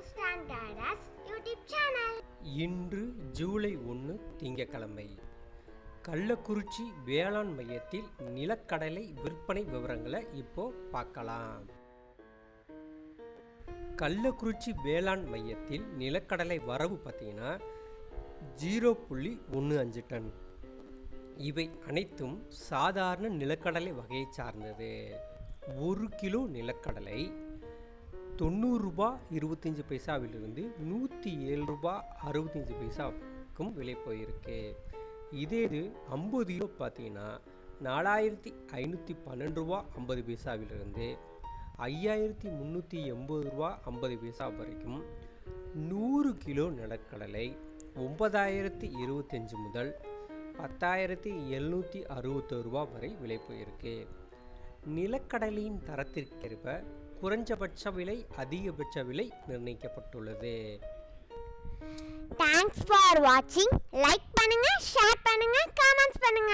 YouTube channel. இன்று ஜூலை ஒன்று திங்கட்கிழமை. கள்ளக்குறிச்சி வேளாண் மையத்தில் நிலக்கடலை விற்பனை விவரங்களை இப்போ பார்க்கலாம். கள்ளக்குறிச்சி வேளாண் மையத்தில் நிலக்கடலை வரவு பார்த்தீங்கன்னா ஜீரோ புள்ளி ஒன்று அஞ்சு டன். இவை அனைத்தும் சாதாரண நிலக்கடலை வகையை சார்ந்தது. ஒரு கிலோ நிலக்கடலை தொண்ணூறு ரூபா இருபத்தஞ்சி பைசாவிலிருந்து நூற்றி ஏழு ரூபா அறுபத்தஞ்சி பைசாவுக்கும் விலை போயிருக்கு. இதே இது ஐம்பது கிலோ பார்த்தீங்கன்னா நாலாயிரத்தி ஐநூற்றி பன்னெண்டு ரூபா ஐம்பது பைசாவிலிருந்து ஐயாயிரத்தி முந்நூற்றி எண்பது ரூபா ஐம்பது பைசா வரைக்கும் நூறு கிலோ நிலக்கடலை ஒன்பதாயிரத்தி இருபத்தஞ்சி முதல் பத்தாயிரத்தி எழுநூற்றி அறுபத்தொரு ரூபா வரை விலை போயிருக்கு. நிலக்கடலையின் தரத்திற்கேற்ப குறைஞ்சபட்ச விலை அதிகபட்ச விலை நிர்ணயிக்கப்பட்டுள்ளது. தேங்க்ஸ் ஃபார் வாட்சிங் லைக் பண்ணுங்க ஷேர் பண்ணுங்க காமெண்ட்ஸ் பண்ணுங்க.